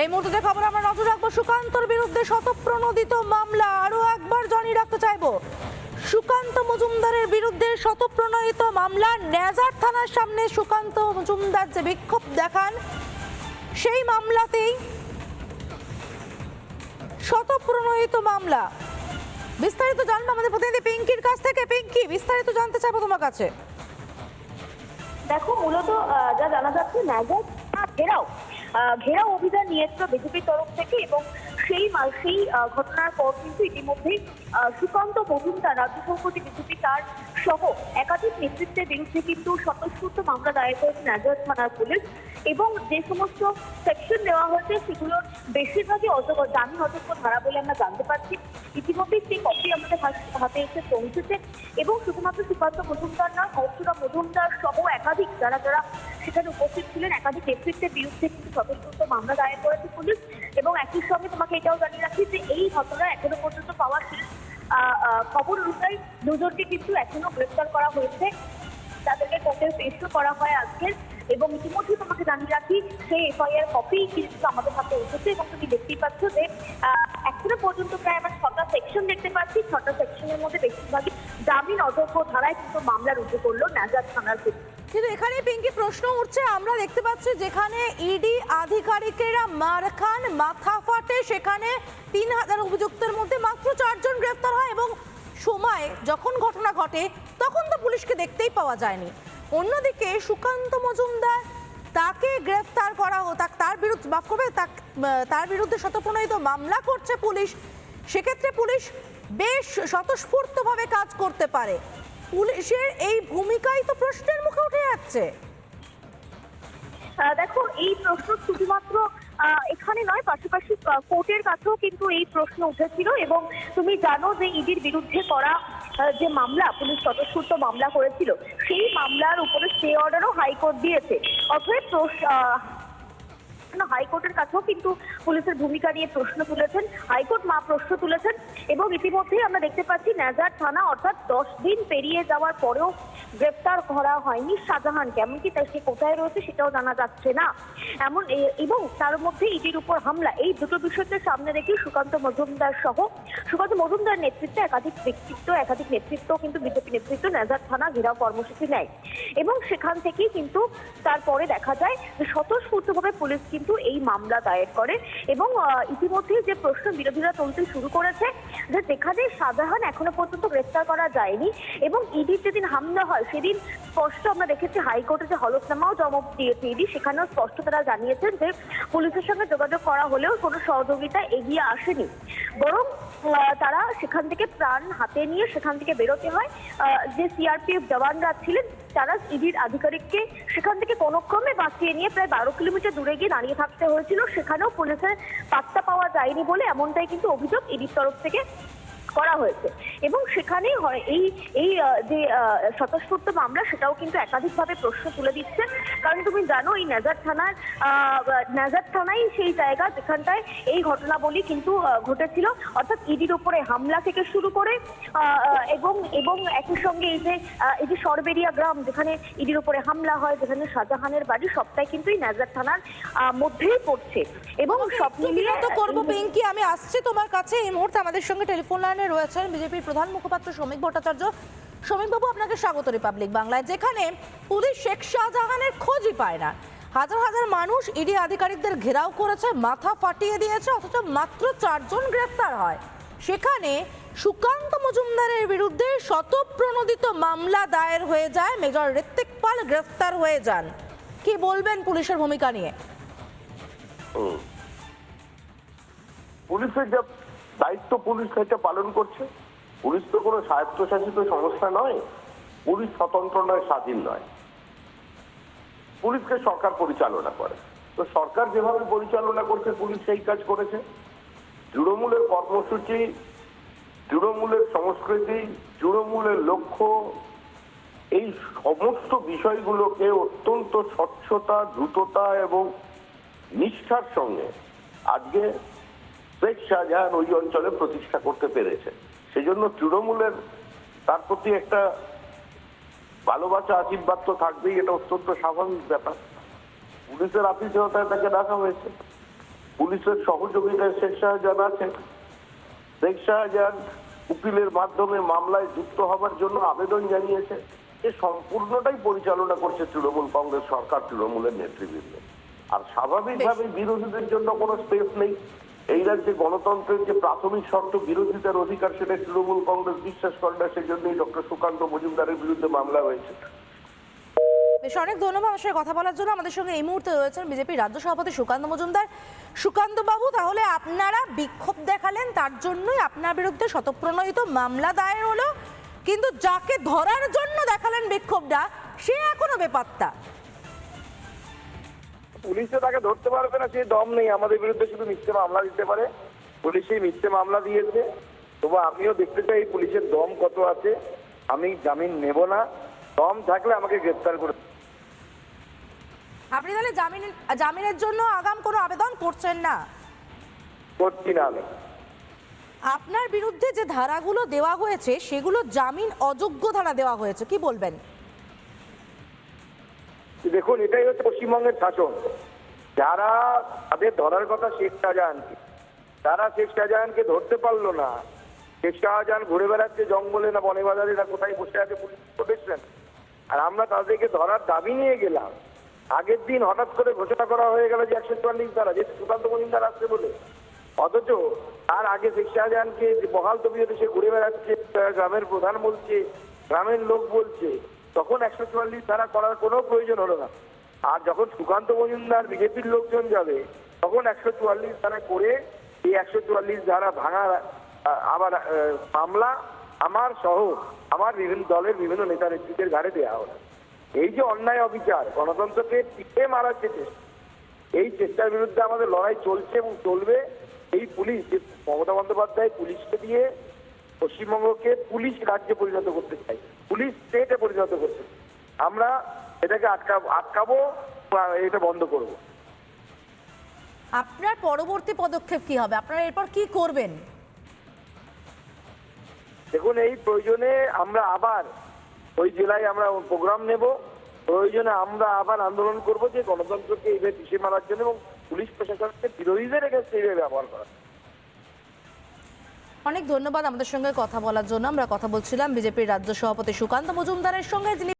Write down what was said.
এই মুহূর্তে খবর আমরা নজর রাখব সুকান্তর বিরুদ্ধে শতপ্রণোদিত মামলা। আরও একবার জানিয়ে রাখতে চাইব সুকান্ত মজুমদারের বিরুদ্ধে শতপ্রণোদিত মামলা। নেজার থানার সামনে সুকান্ত মজুমদার যে বিক্ষোভ দেখান সেই মামলাতেই শতপ্রণোদিত মামলা। বিস্তারিত জানব আমাদের প্রতিনিধি পিঙ্কির কাছ থেকে। পিঙ্কি বিস্তারিত জানতে চাইব তোমার কাছে। দেখো মূলত যা জানা যাচ্ছে আহ, ঘেরাও অভিযান নিয়েছিল বিজেপির তরফ থেকে এবং সেই সেই ঘটনার পর কিন্তু ইতিমধ্যেই সুকান্ত মজুমদার রাজ্য সভাপতি বিজেপি তার সহ একাধিক নেতৃত্বের বিরুদ্ধে কিন্তু স্বতঃস্ফূর্ত মামলা দায়ের করেছে ন্যাজার থানার পুলিশ এবং যে সমস্ত সেকশন দেওয়া হয়েছে সেগুলোর বেশিরভাগই অযোগ্য, জামিন অযোগ্য ধারা বলে আমরা জানতে পারছি। ইতিমধ্যেই সেই কপি আমাদের হাতে এসে পৌঁছেছে এবং শুধুমাত্র সুকান্ত মজুমদার না হর্ষরা মজুমদার সহ একাধিক, যারা যারা সেখানে উপস্থিত ছিলেন, একাধিক নেতৃত্বের বিরুদ্ধে কিন্তু স্বতঃস্ফূর্ত মামলা দায়ের করেছে পুলিশ এবং একই সঙ্গে তোমাকে এটাও জানিয়ে রাখি যে এই ঘটনা এখনও পর্যন্ত পাওয়া শেষ খবর অনুযায়ী দুজনকে কিন্তু এখনও গ্রেফতার করা হয়েছে। তাদেরকে কোর্টে পেশও করা হয় আজকে। এবং ইতিমধ্যে তোমাকে জানিয়ে রাখি, সেই এফআইআর কপি কিন্তু আমাদের হাতে এসেছে এবং তুমি দেখতেই পাচ্ছ যে এখনও পর্যন্ত প্রায় আমরা ছটা সেকশন দেখতে পাচ্ছি। ছটা সেকশনের মধ্যে বেশিরভাগই জামিন অযোগ্য ধারায় কিন্তু মামলা রুজু করল নাজার থানার কিন্তু এখানে পিঙ্কি প্রশ্ন উঠছে, আমরা দেখতে পাচ্ছি যেখানে ইডি আধিকারিকেরা মার খান, মাথা ফাটে, সেখানে তিন হাজার অভিযুক্তের মধ্যে মাত্র চারজন গ্রেফতার হয় এবং সময়, যখন ঘটনা ঘটে, তখন তো পুলিশকে দেখতেই পাওয়া যায়নি। অন্যদিকে সুকান্ত মজুমদার, তাকে গ্রেফতার করা হো তাক- তার বিরুদ্ধে, মাফ করবে তার বিরুদ্ধে শতপ্রণোদিত মামলা করছে পুলিশ। সেক্ষেত্রে পুলিশ বেশ স্বতঃস্ফূর্তভাবে কাজ করতে পারে। পুলিশের এই ভূমিকাই তো প্রশ্নের মুখে উঠে যাচ্ছে। দেখো, এই প্রশ্ন শুধুমাত্র এখানে নয়, পাশাপাশি কোর্টের কাছেও কিন্তু এই প্রশ্ন উঠেছিল এবং তুমি জানো যে ইডির বিরুদ্ধে করা যে মামলা, পুলিশ স্বতঃস্ফূর্ত মামলা করেছিল, সেই মামলার উপরে স্টে অর্ডারও হাইকোর্ট দিয়েছে। অতএব প্রশ- হাইকোর্টের কাছেও কিন্তু পুলিশের ভূমিকা নিয়ে প্রশ্ন তুলেছেন। হাইকোর্ট মা প্রশ্ন তুলেছেন এবং ইতিমধ্যেই আমরা দেখতে পাচ্ছি নাজার থানা অর্থাৎ দশ দিন পেরিয়ে যাওয়ার পরেও গ্রেপ্তার করা হয়নি শাহজাহানকে। এমনকি তার সে কোথায় রয়েছে সেটাও জানা যাচ্ছে না। এমন এবং তার মধ্যে ইডির উপর হামলা। এই দুটো বিষয়কে সামনে রেখে সুকান্ত মজুমদার সহ সুকান্ত মজুমদার নেতৃত্বে একাধিক ব্যক্তিত্ব, একাধিক নেতৃত্ব কিন্তু বিজেপি নেতৃত্ব নাজার থানা ঘেরাও কর্মসূচি নেয়। এবং সেখান থেকেই কিন্তু তারপরে দেখা যায় যে স্বতঃস্ফূর্তভাবে পুলিশ কিন্তু এই মামলা দায়ের করে এবং আহ, ইতিমধ্যেই যে প্রশ্ন বিরোধীরা তুলতে শুরু করেছে যে যেখানে শাহজাহান এখনও পর্যন্ত গ্রেফতার করা যায়নি এবং ইডির যেদিন হামলা হয় সেদিন স্পষ্ট আমরা দেখেছি হাইকোর্টে যে হলফনামাও জমা দিয়েছে ইডি। সেখানেও স্পষ্ট তারা জানিয়েছেন যে পুলিশের সঙ্গে যোগাযোগ করা হলেও কোনো সহযোগিতা এগিয়ে আসেনি। বরং তারা সেখান থেকে প্রাণ হাতে নিয়ে সেখান থেকে বেরোতে হয়। যে সিআরপিএফ জওয়ানরা ছিলেন তারা ইডির আধিকারিককে সেখান থেকে কোনো ক্রমে বাঁচিয়ে নিয়ে প্রায় বারো কিলোমিটার দূরে গিয়ে দাঁড়িয়ে থাকতে হয়েছিল সেখানেও পুলিশের পাত্তা পাওয়া যায়নি বলে এমনটাই কিন্তু অভিযোগ ইডির তরফ থেকে। করা হয়েছে। এবং সেখানেই হয় এই এই যে স্বতঃস্ফূর্ত মামলা সেটাও কিন্তু একাধিকভাবে প্রশ্ন তুলে দিচ্ছে। কারণ তুমি জানো এই নাজার থানার নাজার থানাই সেই জায়গা যেখানটায় এই ঘটনাবলী কিন্তু ঘটেছিল। অর্থাৎ ইডির উপরে হামলা থেকে শুরু করে এবং এবং একই সঙ্গে এই যে এই যে সরবেরিয়া গ্রাম যেখানে ইডির উপরে হামলা হয় যেখানে শাহজাহানের বাড়ি সবটাই কিন্তু এই নাজার থানার মধ্যেই পড়ছে। এবং সব মিলিয়ে করব পিঙ্কি আমি আসছি তোমার কাছে। এই মুহূর্তে আমাদের সঙ্গে টেলিফোন লাইনে রয়েছেন বিজেপির প্রধান মুখপাত্র শ্রমিক ভট্টাচার্য। শ্রমিক বাবু আপনাকে স্বাগত রিপাবলিক বাংলায়, যেখানে পুলিশ শেখ শাহজাহানের খোঁজই পায় না। হাজার হাজার মানুষ ইডি আধিকারিকদের ঘেরাও করেছে, মাথা ফাটিয়ে দিয়েছে, অথচ মাত্র চারজন গ্রেফতার হয়। সেখানে সুকান্ত মজুমদারের বিরুদ্ধে শতপ্রণোদিত মামলা দায়ের হয়ে যায়, মেজর ঋত্বিক পাল গ্রেফতার হয়ে যান। কি বলবেন পুলিশের ভূমিকা নিয়ে? পুলিশের দায়িত্ব পুলিশ সেটা পালন করছে। পুলিশ তো কোনো স্বায়ত্তশাসিত সংস্থা নয়, পুলিশ স্বতন্ত্র নয়, স্বাধীন নয়। পুলিশকে সরকার পরিচালনা করে। তো সরকার যেভাবে পরিচালনা করছে, পুলিশ সেই কাজ করেছে। তৃণমূলের কর্মসূচি, তৃণমূলের সংস্কৃতি, তৃণমূলের লক্ষ্য, এই সমস্ত বিষয়গুলোকে অত্যন্ত স্বচ্ছতা, দ্রুততা এবং নিষ্ঠার সঙ্গে আজকে শেখ শাহজাহান ওই অঞ্চলে প্রতিষ্ঠা করতে পেরেছে। সেই জন্য তৃণমূলের তার প্রতি একটা ভালোবাসা আশীর্বাদ তো থাকবেই এটা অত্যন্ত স্বাভাবিক ব্যাপার। পুলিশের আফিসেও তাকে ডাকা হয়েছে। পুলিশের সহযোগিতায় শেখ শাহজাহান আছে শেখ শাহজাহান উকিলের মাধ্যমে মামলায় যুক্ত হবার জন্য আবেদন জানিয়েছে। এ সম্পূর্ণটাই পরিচালনা করছে তৃণমূল কংগ্রেস সরকার তৃণমূলের নেতৃবৃন্দ। আর স্বাভাবিকভাবে বিরোধীদের জন্য কোনো স্পেস নেই। এই রাজ্যে গণতন্ত্রের যে প্রাথমিক শর্ত বিরোধিতার অধিকার সেটা তৃণমূল কংগ্রেস বিশ্বাস করে না, সেজন্যই ডক্টর সুকান্ত মজুমদারের বিরুদ্ধে মামলা হয়েছে। বেশ, অনেক ধন্যবাদ আমার কথা বলার জন্য। আমাদের সঙ্গে এই মুহূর্তে রয়েছেন বিজেপির রাজ্য সভাপতি সুকান্ত মজুমদার। সুকান্ত বাবু তাহলে আপনারা বিক্ষোভ দেখালেন, তার জন্যই আপনার বিরুদ্ধে শতপ্রণোদিত মামলা দায়ের হলো। কিন্তু যাকে ধরার জন্য দেখালেন বিক্ষোভটা, সে এখনও বেপাত্তা। পুলিশে তাকে ধরতে পারবে না সেই দম নেই। আমাদের বিরুদ্ধে শুধু মিথ্যে মামলা দিতে পারে। পুলিশ সেই মিথ্যে মামলা দিয়েছে। তবু আমিও দেখতে চাই পুলিশের দম কত আছে। আমি জামিন নেব না। দম থাকলে আমাকে গ্রেপ্তার করে আপনি তাহলে জামিন জামিনের জন্য আগাম কোনো আবেদন করছেন না? করছি না আমি। আপনার বিরুদ্ধে যে ধারাগুলো দেওয়া হয়েছে সেগুলো জামিন অযোগ্য ধারা দেওয়া হয়েছে। কি বলবেন? দেখুন, এটাই হচ্ছে পশ্চিমবঙ্গের শাসন। যারা তাদের ধরার কথা শেখ শাহজাহানকে, তারা শেখ শাহজাহানকে ধরতে পারল না। শেখ শাহজাহান ঘুরে বেড়াচ্ছে জঙ্গলে না বনে বাজারে না কোথায় বসে আছে পুলিশ আর আমরা তাদেরকে ধরার দাবি নিয়ে গেলাম। আগের দিন হঠাৎ করে ঘোষণা করা হয়ে গেল যে একশো চুয়াল্লিশ ধারা, যে সুকান্ত মজুমদার আসছে বলে। অথচ তার আগে শেখ শাহজাহানকে বহাল তবিয়তে সে ঘুরে বেড়াচ্ছে, গ্রামের প্রধান বলছে, গ্রামের লোক বলছে তখন একশো চুয়াল্লিশ ধারা করার কোনো প্রয়োজন হলো না। আর যখন সুকান্ত মজুমদার বিজেপির লোকজন যাবে, তখন একশো চুয়াল্লিশ ধারা করে এই একশো চুয়াল্লিশ ধারা ভাঙা আবার মামলা আমার সহ আমার বিভিন্ন দলের বিভিন্ন নেতা নেত্রীদের ঘাড়ে দেওয়া হলো। এই যে অন্যায় অবিচার, গণতন্ত্রকে টিকে মারার যে চেষ্টা, এই চেষ্টার বিরুদ্ধে আমাদের লড়াই চলছে এবং চলবে। এই পুলিশ, মমতা বন্দ্যোপাধ্যায় পুলিশকে দিয়ে পশ্চিমবঙ্গকে পুলিশ রাজ্যে পরিণত করতে চাই। পুলিশ স্টেটে পরিণত করতে। আমরা এটাকে আটকাবো আটকাবো এটা বন্ধ করব। আপনার পরবর্তী পদক্ষেপ কি হবে? আপনারা এরপর কি করবেন? দেখুন এই প্রয়োজনে আমরা আবার ওই জেলায় আমরা প্রোগ্রাম নেব। প্রয়োজনে আমরা আবার আন্দোলন করব যে গণতন্ত্রকে এইভাবে পিছিয়ে মারার জন্য এবং পুলিশ প্রশাসনকে বিরোধীদের এগেছে এইভাবে ব্যবহার করা অনেক ধন্যবাদ আমাদের সঙ্গে কথা বলার জন্য। আমরা কথা বলছিলাম বিজেপির রাজ্য সভাপতি সুকান্ত মজুমদারের সঙ্গে, যিনি